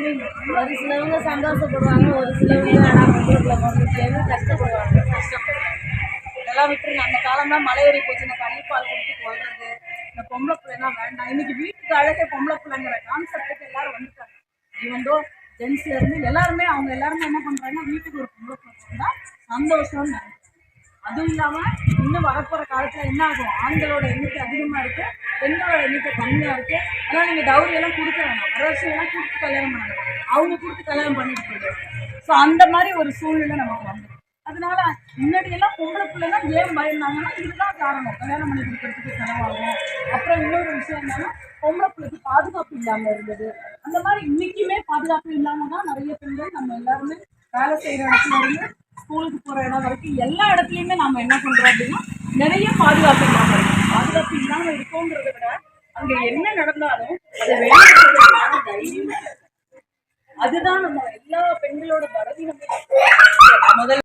ஒரு சிலவங்க சந்தோஷப்படுவாங்க ஒரு சிலவங்க ஆனால் பொம்பளைக்குள்ள கஷ்டப்படுவாங்க. இதெல்லாம் விட்டுருங்க. அந்த காலம்லாம் மலை ஏறி போச்சு. இந்த கள்ளிப்பால் கொடுத்து கொள்றது இந்த பொம்பளை பிள்ளைலாம் வேண்டாம். இன்னைக்கு வீட்டுக்கு அழகே பொம்பளை பிள்ளைங்கிற கான்செப்டுக்கு எல்லாரும் வந்துட்டாங்க. இவந்தோ ஜென்ஸ்ல இருந்து எல்லாருமே அவங்க எல்லாருமே என்ன பண்ணுறாங்கன்னா வீட்டுக்கு ஒரு பொம்பளை பிள்ளை பிறந்தா சந்தோஷம்னு அதுவும் இல்லாமல் இன்னும் வரப்போகிற காலத்தில் என்ன ஆகும் ஆண்களோட எண்ணிக்கை அதிகமாக இருக்குது பெண்களோட எண்ணிக்கை கம்மியாக இருக்குது ஆனால் நீங்கள் டவுரியெல்லாம் கொடுக்க வேணாம். வர கொடுத்து கல்யாணம் பண்ணணும் அவங்க கொடுத்து கல்யாணம் பண்ணிட்டு ஸோ அந்த மாதிரி ஒரு சூழ்நிலை நமக்கு வந்து அதனால முன்னாடியெல்லாம் பொம்பளை பிள்ளைலாம் ஏன் பயந்தாங்கன்னா இதுதான் காரணம். கல்யாணம் பண்ணி கொடுக்கறதுக்கு செலவாகும். அப்புறம் இன்னொரு விஷயம் என்னன்னா பொம்பளை பிள்ளைக்கு பாதுகாப்பு இல்லாமல் இருந்தது. அந்த மாதிரி இன்னைக்குமே பாதுகாப்பு இல்லாமல் தான் நிறைய பெண்கள் நம்ம எல்லாருமே வேலை செய்கிற இடத்துல இருந்து ஸ்கூலுக்கு போகிற இடம் வரைக்கும் எல்லா இடத்துலையுமே நாம என்ன பண்றோம் அப்படின்னா நிறைய பாதுகாப்பு இல்லாமல் இருக்கும் பாதுகாப்பு இல்லாமல் இருக்கோங்கிறத விட அங்க என்ன நடந்தாலும் அதை வெளியே தைரியம் அதுதான் நம்ம எல்லா பெண்களோட பலவீனமே. முதல்